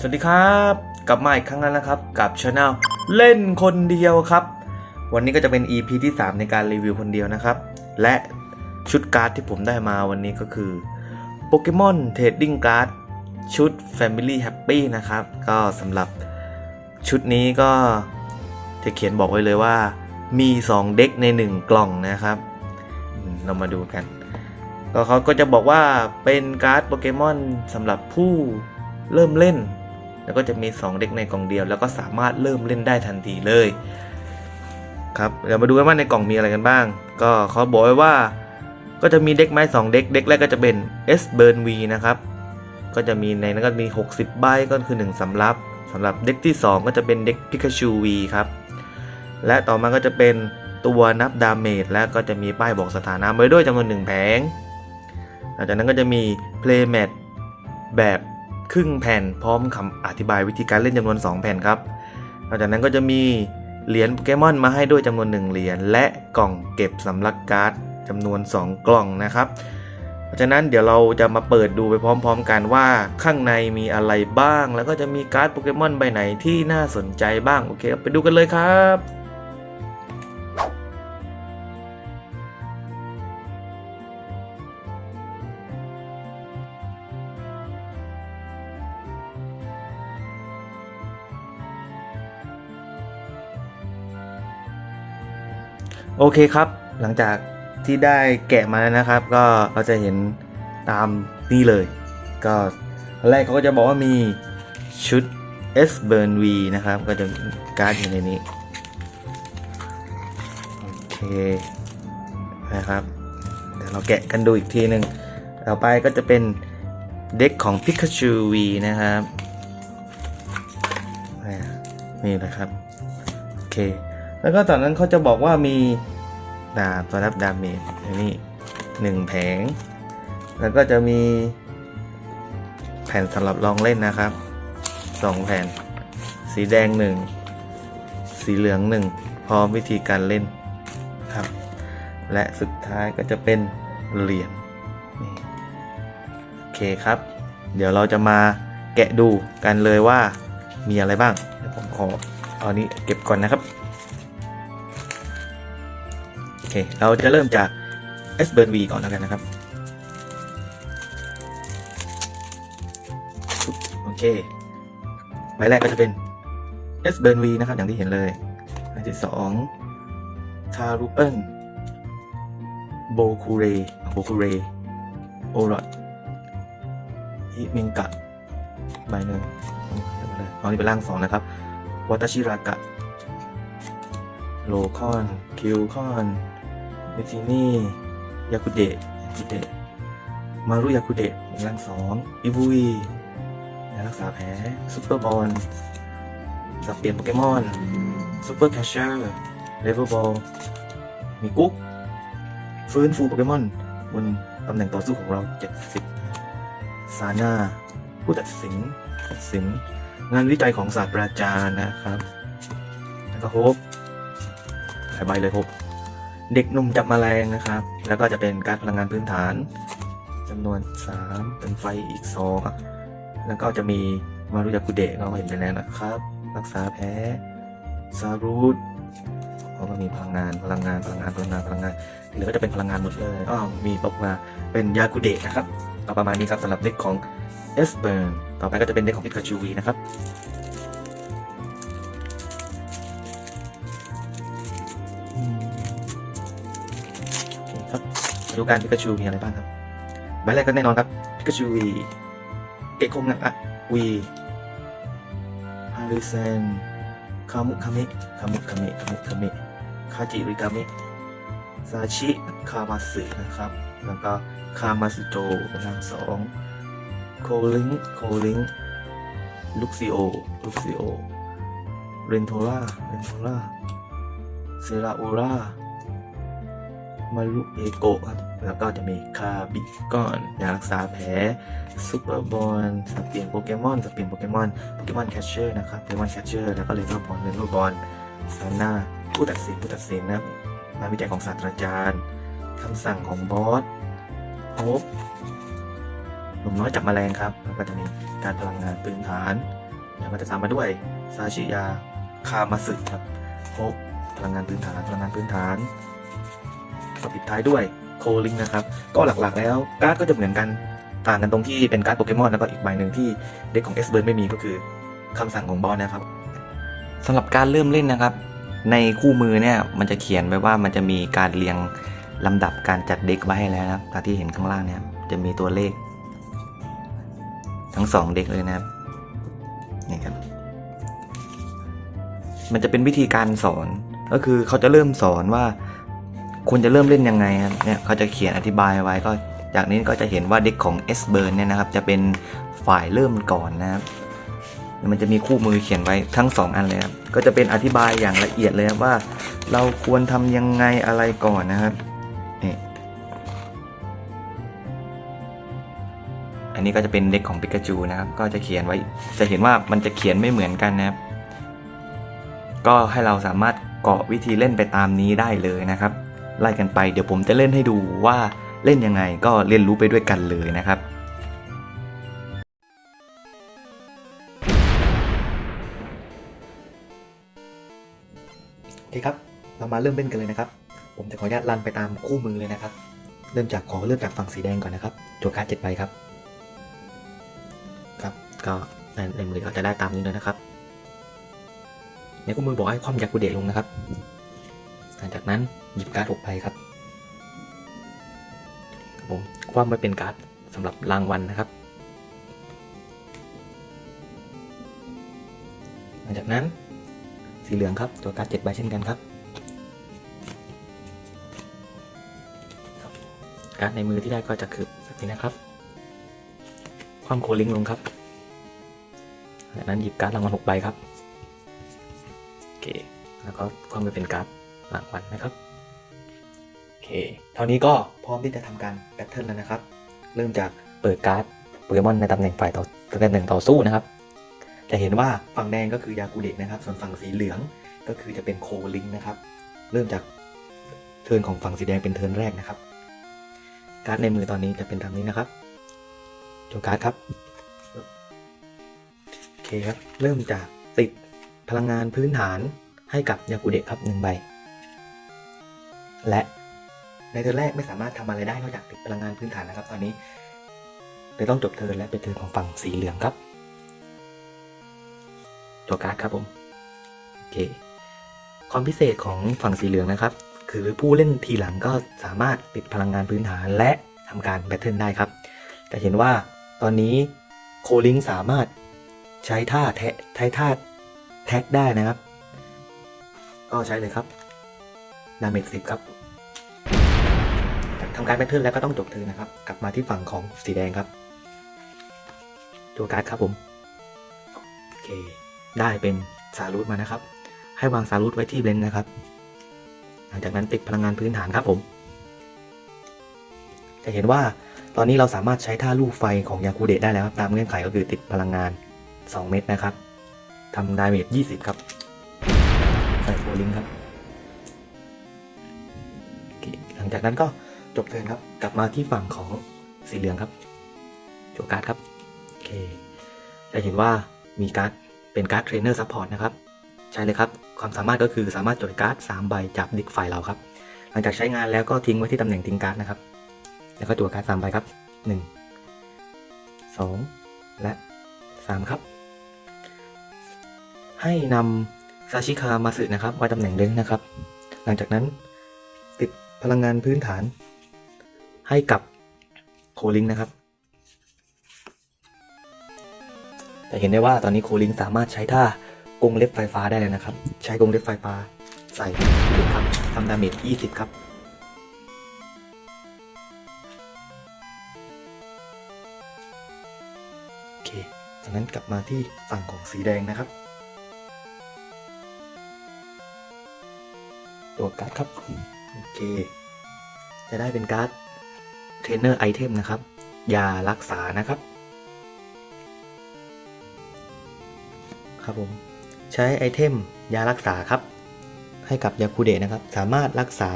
สวัสดีครับ กลับมาอีกครั้งแล้วนะครับกับช anel เล่นคนเดียวครับ วันนี้ก็จะเป็น EP ที่ 3 ในการรีวิวคนเดียวนะครับ และชุดการ์ดที่ผมได้มาวันนี้ก็คือโปเกมอนเทรดดิ้งการ์ดชุด Family Happy นะครับ ก็สำหรับชุดนี้ก็จะเขียนบอกไว้เลยว่า มี 2 เด็กใน 1 กล่องนะครับ เรามาดูกัน ก็เขาก็จะบอกว่าเป็นการ์ดโปเกมอนสำหรับผู้เริ่มเล่น แล้วก็จะมี 2 เด็กในกล่องเดียว แล้วก็สามารถเริ่มเล่นได้ทันทีเลยครับเดี๋ยวมาดูกันว่าในกล่องมีอะไรกันบ้าง ก็เขาบอกไว้ว่าก็จะมีเด็กไม้ 2 เด็กเด็กแรกก็จะเป็น S Burn V นะครับ ก็จะมีในนั้นก็มี 60 ใบก็คือ 1 สำรับสำหรับเด็กที่ 2 ก็จะเป็นเด็ก Pikachu V ครับ และต่อมาก็จะเป็นตัวนับดาเมจและก็จะมีป้ายบอกสถานะไว้ด้วยจำนวนหนึ่งแผงหลังจากนั้นก็จะมี Playmat แบบ ครึ่งแผ่นพร้อมคำอธิบายวิธีการเล่นจำนวน 2 แผ่นครับหลังจากนั้นก็จะมีเหรียญโปเกมอนมาให้ด้วยจำนวน 1 เหรียญและกล่องเก็บสำรับการ์ดจำนวน 2 กล่องนะครับ เพราะฉะนั้นเดี๋ยวเราจะมาเปิดดูไปพร้อม ๆ กันว่าข้างในมีอะไรบ้าง แล้วก็จะมีการ์ดโปเกมอนใบไหนที่น่าสนใจบ้างโอเคครับไปดูกันเลยครับ โอเคครับ หลังจากที่ได้แกะมาแล้วนะครับ ก็เราจะเห็นตามนี่เลย ก็แรกเขาก็จะบอกว่ามีชุด S Burn V นะครับ ก็จะการ์ดอยู่ในนี้ โอเค นะครับ เดี๋ยวเราแกะกันดูอีกทีหนึ่งต่อไปก็จะเป็นเด็กของ Pikachu V นะครับ นี่นะครับ โอเค แล้วก็ตอนนั้นเขาจะบอกว่ามีดาบตัวรับดาเมจนนี้หนึ่งแผง แล้วก็จะมีแผ่นสำหรับลองเล่นนะครับสองแผ่น สีแดงหนึ่งสีเหลืองหนึ่งพร้อมวิธีการเล่นครับ และสุดท้ายก็จะเป็นเหรียญนี่โอเคครับ เดี๋ยวเราจะมาแกะดูกันเลยว่ามีอะไรบ้างเดี๋ยวผมขอเอานี้เก็บก่อนนะครับ เราจะเริ่มจาก S Burn V ก่อนแล้วกันนะครับ โอเคใบแรกก็จะเป็น S Burn V นะครับ อย่างที่เห็นเลยใบที่สองทารูเปิลโบคูเรโบคูเรโอรอดฮิมิงกะใบหนึ่งเอานี่เป็นร่างสองนะครับวัตชิรากะโลคอน คิวคอน เมทินี่ยากุเดะยากุเดะมารุยากุเดะเป็นร่างสองอิบุยยารักษาแผลซุปเปอร์บอลสับเปลี่ยนโปเกมอนซุปเปอร์แคชเชอร์เลเวอร์บอลมีกุ๊กฟื้นฟูโปเกมอนบนตำแหน่งต่อสู้ของเรา70ซาน่าผู้ตัดสินตัดสิน งานวิจัยของศาสตราจารย์นะครับ แล้วก็โฮปหลายใบเลยครับ เด็กหนุ่มจับแมลงนะครับ แล้วก็จะเป็นการพลังงานพื้นฐานจำนวน 3 เป็นไฟอีก 2 แล้วก็จะมีมารุยากุเดะเราเห็นไปแล้วนะครับ รักษาแพ้ซารูดเขาก็มีพลังงานพลังงานพลังงานพลังงานพลังงานที่เหลือก็จะเป็นพลังงานหมดเลยก็มีตกมาเป็นยากุเดะนะครับก็ประมาณนี้ครับสำหรับเด็กของเอสเบิร์นต่อไปก็จะเป็นเด็กของพิกาจูวีนะครับ มาดูการพิกาชูมีอะไรบ้างครับใบแรกก็แน่นอนครับพิกาชูวีเอกคงนะอะวีฮาริเซนคามุคาเมะคามุคาเมะคามุคาเมะคาจิริกาเมะซาชิคามาสึนะครับ แล้วก็คามาสึโจเป็นร่างสองโคลิงโคลิงลุกซิโอลุกซิโอเรนโทล่าเรนโทล่าเซราโอรา มารุเอโกะครับ แล้วก็จะมีคาบิก้อนยารักษาแผลซูเปอร์บอลสเปลี่ยนโปเกมอนสเปลี่ยนโปเกมอนโปเกมอนแคชเชอร์นะครับโปเกมอนแคชเชอร์แล้วก็เลเวอร์บอลเลเวอร์บอลซาน่าผู้ตัดสินผู้ตัดสินนะครับงานวิจัยของศาสตราจารย์คำสั่งของบอสโฮปหนุ่มน้อยจับแมลงครับ แล้วก็จะมีการพลังงานพื้นฐาน แล้วก็จะตามมาด้วยซาชิยาคามาสึครับพกพลังงานพื้นฐานพลังงานพื้นฐาน ก็ปิดท้ายด้วยโคลิงนะครับ ก็หลักๆแล้วการ์ดก็จะเหมือนกันต่างกันตรงที่เป็นการ์ดโปเกมอนแล้วก็อีกใบหนึ่งที่เด็กของเอสเบิร์นไม่มีก็คือคำสั่งของบอสนะครับสำหรับการเริ่มเล่นนะครับ ในคู่มือเนี่ยมันจะเขียนไว้ว่ามันจะมีการเรียงลำดับการจัดเด็กไว้ให้แล้วนะครับตามที่เห็นข้างล่างเนี่ยจะมีตัวเลข ทั้งสองเด็กเลยนะครับนี่ครับ มันจะเป็นวิธีการสอนก็คือเขาจะเริ่มสอนว่า ควรจะเริ่มเล่นยังไงครับเนี่ยเขาจะเขียนอธิบายไว้ก็จากนี้ก็จะเห็นว่าเด็กของ S b u r n เนี่ยนะครับ จะเป็นฝ่ายเริ่มก่อนนะครับ มันจะมีคู่มือเขียนไว้ทั้งสองอันเลยครับ ก็จะเป็นอธิบายอย่างละเอียดเลยครับว่า เราควรทำยังไงอะไรก่อนนะครับนี่อันนี้ก็จะเป็นเด็กของปิกาจูนะครับ ก็จะเขียนไว้ จะเห็นว่ามันจะเขียนไม่เหมือนกันนะครับ ก็ให้เราสามารถเกาะวิธีเล่นไปตามนี้ได้เลยนะครับ ไล่กันไป เดี๋ยวผมจะเล่นให้ดูว่าเล่นยังไงก็เรียนรู้ไปด้วยกันเลยนะครับโอเคครับ เรามาเริ่มเล่นกันเลยนะครับ ผมจะขออนุญาตรันไปตามคู่มือเลยนะครับ เริ่มจากขอเริ่มจากฝั่งสีแดงก่อนนะครับโจวการเจ็ดใบครับ ครับ ก็ในมือก็จะได้ตามนี้เลยนะครับในคู่มือบอกให้คว่ำยากุเดะลงนะครับ หลังจากนั้นหยิบการ์ดหกใบครับครับผมคว่ำไว้เป็นการ์ดสำหรับรางวัลนะครับ หลังจากนั้นสีเหลืองครับตัวการ์ดเจ็ดใบเช่นกันครับการ์ดในมือที่ได้ก็จะคือแบบนี้นะครับ คว่ำโคลิงลงครับหลังจากนั้นหยิบการ์ดรางวัลหกใบครับ โอเค แล้วก็ความไปเป็นการ์ด รางวัลนะครับโอเคเท่านี้ก็พร้อมที่จะทำการแบทเทิลแล้วนะครับ เริ่มจากเปิดการ์ดโปเกมอนในตำแหน่งฝ่ายต่อตำแหน่งต่อสู้นะครับ จะเห็นว่าฝั่งแดงก็คือยากูเดะนะครับ ส่วนฝั่งสีเหลืองก็คือจะเป็นโคลิงนะครับ เริ่มจากเทิร์นของฝั่งสีแดงเป็นเทิร์นแรกนะครับ การ์ดในมือตอนนี้จะเป็นตามนี้นะครับโจการ์ดครับโอเคครับ เริ่มจากติดพลังงานพื้นฐานให้กับยากุเดะครับหนึ่งใบ และในเทิร์นแรกไม่สามารถทำอะไรได้นอกจากติดพลังงานพื้นฐานนะครับ ตอนนี้เลยต้องจบเทิร์นและเป็นเทิร์นของฝั่งสีเหลืองครับ ตัวการ์ดครับผมโอเคความพิเศษของฝั่งสีเหลืองนะครับ คือผู้เล่นทีหลังก็สามารถติดพลังงานพื้นฐานและทำการแบทเทิลได้ครับจะเห็นว่าตอนนี้โคลิงสามารถใช้ท่าแทะใช้ท่าแท็กได้นะครับ ก็ใช้เลยครับ ดาเมจสิบครับทำการแบทเทิลแล้วก็ต้องจบเทิร์นนะครับ กลับมาที่ฝั่งของสีแดงครับ ตัวการ์ดครับผมโอเค ได้เป็นสารูทมานะครับ ให้วางสารูทไว้ที่เบนนะครับ หลังจากนั้นติดพลังงานพื้นฐานครับผม จะเห็นว่าตอนนี้เราสามารถใช้ท่าลูกไฟของยาคูเดะได้แล้วครับ ตามเงื่อนไขก็คือติดพลังงาน 2 เม็ดนะครับทำดาเมจ20 ครับ ใส่โฟลิงครับ งจากนั้นก็จบเทินครับ กลับมาที่ฝั่งของสีเหลืองครับโจการ์ดครับโอเคจะเห็นว่ามีการ์ดเป็นการ์ดเทรนเนอร์ซัพพอร์ตนะครับ ใช่เลยครับ ความสามารถก็คือสามารถจดการ์ด3ใบจากดิกฝ่ายเราครับ หลังจากใช้งานแล้วก็ทิ้งไว้ที่ตำแหน่งทิ้งการ์ดนะครับ แล้วก็จั่วการ์ด3ใบครับ 1 2 และ 3 ครับ ให้นำซาชิคามาสึนะครับไว้ตำแหน่งเล้งนะครับ หลังจากนั้น พลังงานพื้นฐาน ให้กับโคลิงนะครับจะเห็นได้ว่าตอนนี้โคลิงสามารถใช้ท่ากงเล็บไฟฟ้าได้เลยนะครับ ใช้กงเล็บไฟฟ้าใส่ครับทำดาเมจ20 ครับโอเคจากนั้นกลับมาที่ฝั่งของสีแดงนะครับ ตัวการ์ดครับ โอเค จะได้เป็นการ์ดเทรนเนอร์ไอเทมนะครับ ยารักษานะครับ ครับผม ใช้ไอเทมยารักษาครับ ให้กับยาคูเดะนะครับ สามารถรักษา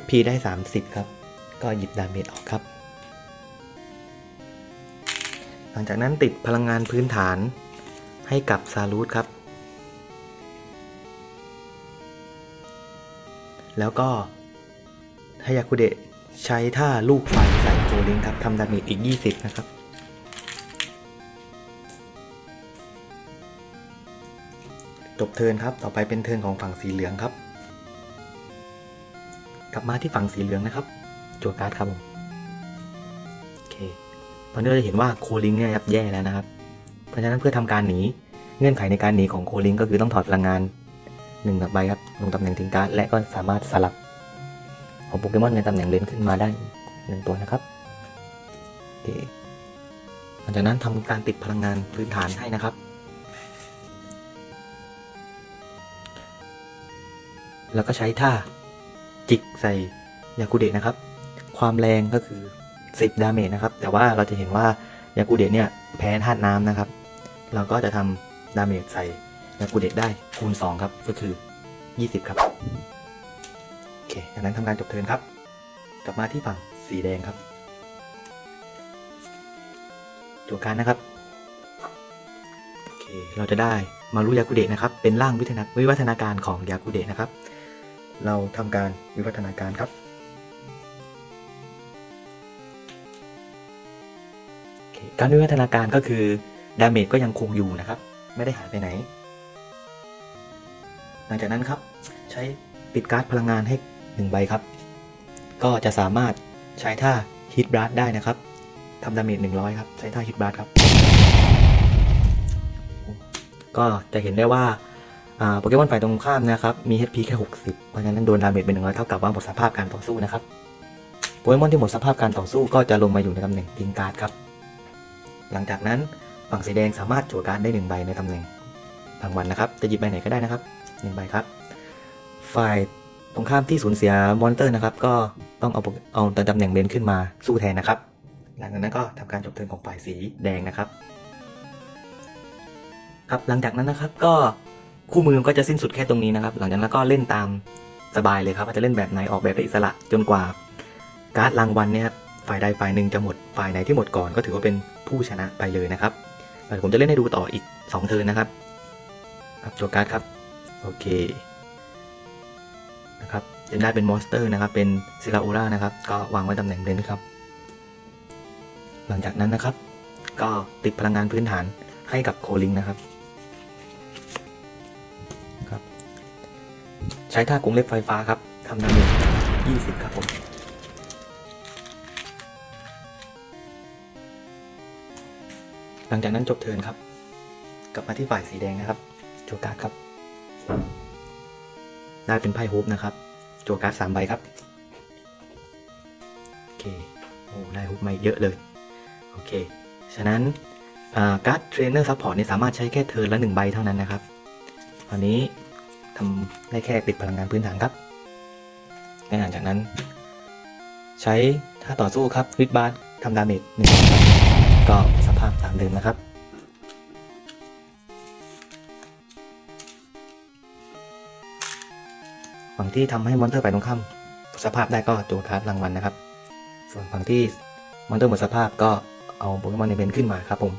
HP ได้ 30 ครับ ก็หยิบดาเมจออกครับ หลังจากนั้นติดพลังงานพื้นฐานให้กับซารูทครับ แล้วก็ฮายากุเดะใช้ท่าลูกไฟใส่โคลิงครับทำดาเมจอีก 20 นะครับ จบเทินครับต่อไปเป็นเทินของฝั่งสีเหลืองครับ กลับมาที่ฝั่งสีเหลืองนะครับจัวการ์ดครับผมโอเคตอนนี้เราจะเห็นว่าโคลิงเนี่ยยับแย่แล้วนะครับ เพราะฉะนั้นเพื่อทำการหนีเงื่อนไขในการหนีของโคลิงก็คือต้องถอดพลังงานหนึ่งใบครับ ลงตำแหน่งทิ้งการ์ดและก็สามารถสลับของโปเกมอนในตำแหน่งเลนขึ้นมาได้หนึ่งตัวนะครับโอเคหลังจากนั้นทำการติดพลังงานพื้นฐานให้นะครับแล้วก็ใช้ท่าจิกใส่ยากุเดะนะครับ ความแรงก็คือ 10 ดาเมจนะครับ แต่ว่าเราจะเห็นว่ายากุเดะเนี่ยแพ้ธาตุน้ำนะครับ เราก็จะทำดาเมจใส่ยากุเดะได้คูณ 2 ครับ ก็คือ 20 ครับ โอเคจากนั้นทำการจบเทินครับ กลับมาที่ฝั่งสีแดงครับจบการนะครับ โอเค เราจะได้มารุยากุเดะนะครับ เป็นร่างวิทนาวิวัฒนาการของยากุเดะนะครับ เราทำการวิวัฒนาการครับการวิวัฒนาการก็คือดาเมจก็ยังคงอยู่นะครับ ไม่ได้หายไปไหน หลังจากนั้นครับ ใช้ปิดการ์ดพลังงานให้หนึ่งใบครับ ก็จะสามารถใช้ท่าฮิตบลัสได้นะครับทำดาเมจ100 ครับ ใช้ท่าฮิตบลัสครับ ก็จะเห็นได้ว่าโปเกมอนฝ่ายตรงข้ามนะครับ มี HP แค่ 60 เพราะฉะนั้นโดนดาเมจเป็น100 เท่ากับว่าหมดสภาพการต่อสู้นะครับโปเกมอนที่หมดสภาพการต่อสู้ก็จะลงมาอยู่ในตำแหน่งทิ้งการ์ดครับ หลังจากนั้นฝั่งสีแดงสามารถจั่วการ์ดได้หนึ่งใบในตำแหน่งรางวัลนะครับ จะหยิบใบไหนก็ได้นะครับหนึ่งใบครับ ฝ่ายตรงข้ามที่สูญเสียมอนเตอร์นะครับ ก็ต้องเอาเอาตำแหน่งเลนขึ้นมาสู้แทนนะครับ หลังจากนั้นก็ทำการจบเทิร์นของฝ่ายสีแดงนะครับ ครับหลังจากนั้นนะครับก็คู่มือก็จะสิ้นสุดแค่ตรงนี้นะครับ หลังจากนั้นก็เล่นตามสบายเลยครับว่าจะเล่นแบบไหนออกแบบได้อิสระจนกว่า การ์ดรางวัลเนี่ยฝ่ายใดฝ่ายหนึ่งจะหมดฝ่ายไหนที่หมดก่อนก็ถือว่าเป็นผู้ชนะไปเลยนะครับผมจะเล่นให้ดูต่ออีก 2 เทิร์นนะครับครับโจการ์ดครับ โอเค นะครับจะได้เป็นมอนสเตอร์นะครับ เป็นซิลาโอรานะครับ ก็วางไว้ตำแหน่งเลนครับ หลังจากนั้นนะครับ ก็ติดพลังงานพื้นฐานให้กับโคลิงนะครับครับ ใช้ท่ากรงเล็บไฟฟ้าครับทำดาเมจ20 ครับผมหลังจากนั้นจบเทิร์นครับ กลับมาที่ฝ่ายสีแดงนะครับ โจการ์ดครับ ได้เป็นไพ่ฮูปนะครับโจการ์ดสามใบครับ โอเค โอ้ได้ฮูปมาเยอะเลย โอเค ฉะนั้นการ์ดเทรนเนอร์ซัพพอร์ตนี่สามารถใช้แค่เทิร์นละหนึ่งใบเท่านั้นนะครับ ตอนนี้ทำได้แค่ติดพลังงานพื้นฐานครับและหลังจากนั้น ใช้ท่าต่อสู้ครับริดบาร์ทำดาเมจหนึ่งก็สภาพตามเดิมนะครับ ฝั่งที่ทำให้มอนเตอร์ฝ่ายตรงข้ามสภาพได้ก็ตัวการ์ดรางวัลนะครับ ส่วนฝั่งที่มอนเตอร์หมดสภาพก็เอาโปเกมอนในเบนขึ้นมาครับผม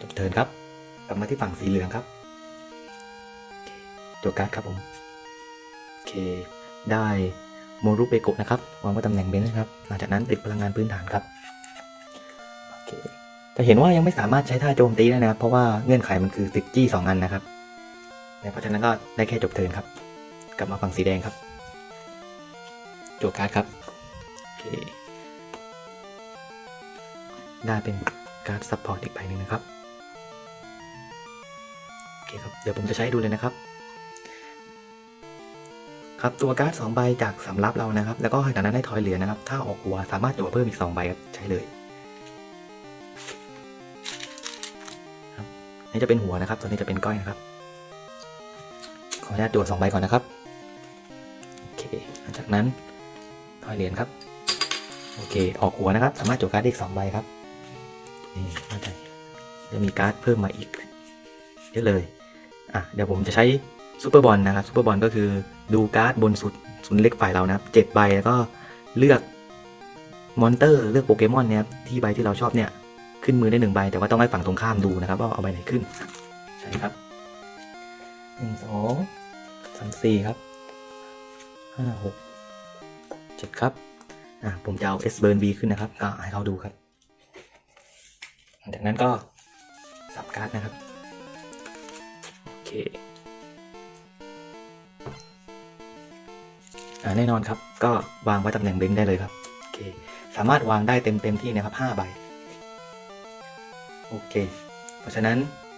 จบเทิร์นครับ กลับมาที่ฝั่งสีเหลืองครับตัวการ์ดครับผมโอเค ได้โมรุเปโกะนะครับวางไว้ตำแหน่งเบนนะครับ หลังจากนั้นติดพลังงานพื้นฐานครับโอเคจะเห็นว่ายังไม่สามารถใช้ท่าโจมตีได้นะครับ เพราะว่าเงื่อนไขมันคือติดจี้สองอันนะครับเพราะฉะนั้นก็ได้แค่จบเทิร์นครับ กลับมาฝั่งสีแดงครับ โจการ์ดครับโอเคได้เป็นการ์ดซัพพอร์ตอีกใบหนึ่งนะครับโอเคครับเดี๋ยวผมจะใช้ดูเลยนะครับ ครับตัวการ์ดสองใบจากสำรับเรานะครับ แล้วก็จากนั้นได้ทอยเหรียญนะครับ ถ้าออกหัวสามารถตัวเพิ่มอีกสองใบครับใช้เลยครับนี่จะเป็นหัวนะครับ ตัวนี้จะเป็นก้อยนะครับ ขออนุญาตตัวสองใบก่อนนะครับ จากนั้นทอยเหรียญครับ โอเค ออกหัวนะครับ สามารถจดการ์ดได้อีกสองใบครับ นี่เข้าใจจะมีการ์ดเพิ่มมาอีกเยอะเลย อะ เดี๋ยวผมจะใช้ซูเปอร์บอลนะครับซูเปอร์บอลก็คือดูการ์ดบนสุดสุดเล็กฝ่ายเรานะครับเจ็ดใบแล้วก็เลือกมอนเตอร์เลือกโปเกมอนเนี่ยที่ใบที่เราชอบเนี่ยขึ้นมือได้หนึ่งใบ แต่ว่าต้องให้ฝั่งตรงข้ามดูนะครับว่าเอาใบไหนขึ้นใใช่ครับหนึ่งสองสามสี่ครับห้าหก เจ็ดครับอะผมจะเอา S burn B ขึ้นนะครับก็ให้เขาดูครับหลังจากนั้นก็สับการ์ดนะครับ โอเคอ่าแน่นอนครับ ก็วางไว้ตำแหน่งเบงค์ได้เลยครับโอเคสามารถวางได้เต็มเต็มที่นะครับ5ใบโอเค เพราะฉะนั้น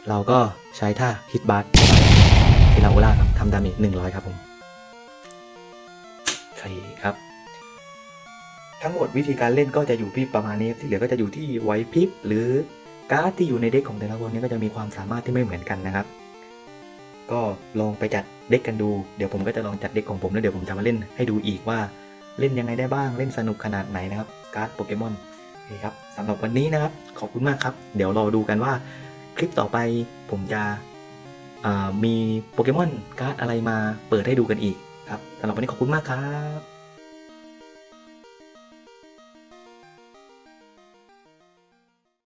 เราก็ใช้ท่าฮิตบาร์ฟิลาโอล่าครับทำดาเมจ100 ครับผมโอเคครับ ทั้งหมดวิธีการเล่นก็จะอยู่ที่ประมาณนี้ที่เหลือก็จะอยู่ที่ไหวพริบหรือการ์ดที่อยู่ในเด็กของแต่ละคนนี่ยก็จะมีความสามารถที่ไม่เหมือนกันนะครับ ก็ลองไปจัดเด็กกันดู เดี๋ยวผมก็จะลองจัดเด็กของผมแล้วเดี๋ยวผมจะมาเล่นให้ดูอีกว่าเล่นยังไงได้บ้างเล่นสนุกขนาดไหนนะครับการ์ดโปเกมอนโอเครับสำหรับวันนี้นะครับขอบคุณมากครับ เดี๋ยวรอดูกันว่าคลิปต่อไปผมจะมีโปเกมอนการ์ดอะไรมาเปิดให้ดูกันอีกครับสำหรับวันนี้ขอบคุณมากครับ